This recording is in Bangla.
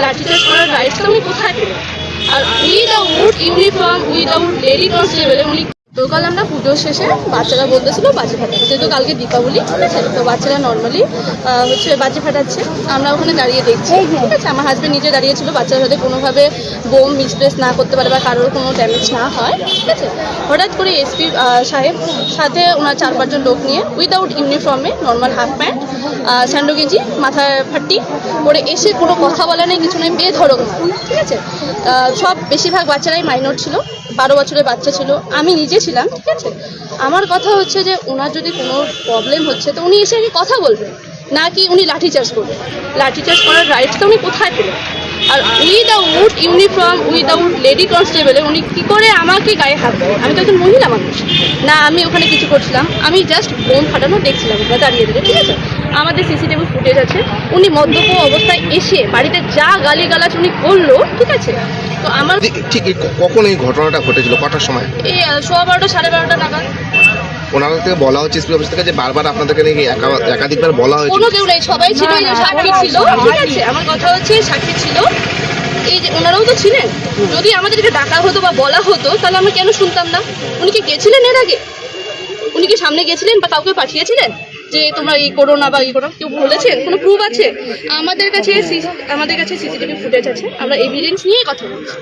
লাঠিচার্জ করার রাইটসটা উনি কোথায় পেলেন আর without uniform without lady constable উনি তো কাল আমরা পুজোর শেষে বাচ্চারা বলতেছিল বাজি ফাটাচ্ছে যেহেতু কালকে দীপাবলি ঠিক আছে তো বাচ্চারা নর্মালি হচ্ছে বাজি ফাটাচ্ছে। আমরা ওখানে দাঁড়িয়ে দেখছি। ঠিক আছে আমার হাজব্যান্ড নিজে দাঁড়িয়েছিল বাচ্চারা যাতে কোনোভাবে বোম মিসপ্লেস না করতে পারে বা কারোর কোনো ড্যামেজ না হয়। ঠিক আছে? হঠাৎ করে এসপি সাহেব সাথে ওনার চার পাঁচজন লোক নিয়ে উইদাউট ইউনিফর্মে নর্মাল হাফ প্যান্ট স্যান্ডো গেঞ্জি মাথায় ফাট্টি করে এসে কোনো কথা বলা নেই কিছু নেই বেধরক ঠিক আছে? সব বেশিরভাগ বাচ্চারাই মাইনর ছিল। বারো বছরের বাচ্চা ছিল, আমি নিজে ছিলাম, ঠিক আছে? আমার কথা হচ্ছে যে ওনার যদি কোনো প্রবলেম হচ্ছে, তো উনি এসে আগে কথা বলবেন, না কি উনি লাঠিচার্জ করবেন। লাঠিচার্জ করার রাইটস তো উনি কোথায় পেলেন? আর উইদাউট ইউনিফর্ম উইদাউট লেডি কনস্টেবলে উনি কি করে আমাকে গায়ে হাত দেবেন আমি তো একজন মহিলা মানুষ। না আমি ওখানে কিছু করছিলাম। আমি জাস্ট বোম ফাটানো দেখছিলাম ওরা দাঁড়িয়ে দিলে ঠিক আছে? আমাদের সিসিটিভি ফুটেজ আছে। উনি মদ্যপ অবস্থায় এসে বাড়িতে যা গালি গালিগালাজ উনি করল ঠিক আছে? তো আমার ঠিক কখন এই ঘটনাটা ঘটেছিল? কটার সময়? এই সোয়া বারোটা সাড়ে বারোটা নাগাদ। ওনার থেকে বলা হচ্ছে এসপি অফিস থেকে যে বারবার আপনাদেরকে নাকি একা- একাধিকবার বলা হয়েছে কোনো কেউ নেই সবাই ছিল এই সাক্ষী ছিল। ঠিক আছে আমার কথা হচ্ছে সাক্ষী ছিল। এই যে ওনারাও তো ছিলেন। যদি আমাদেরকে ডাকা হতো বা বলা হতো তাহলে আমরা কেন শুনতাম না? উনি কি গেছিলেন এর আগে? উনি কি সামনে গেছিলেন বা কাউকে পাঠিয়েছিলেন? যে তোমরা এই করো না বা এই করো কেউ বলেছেন? কোনো প্রুফ আছে? আমাদের কাছে আমাদের কাছে সিসিটিভি ফুটেজ আছে। আমরা এভিডেন্স নিয়ে কথা বলছি।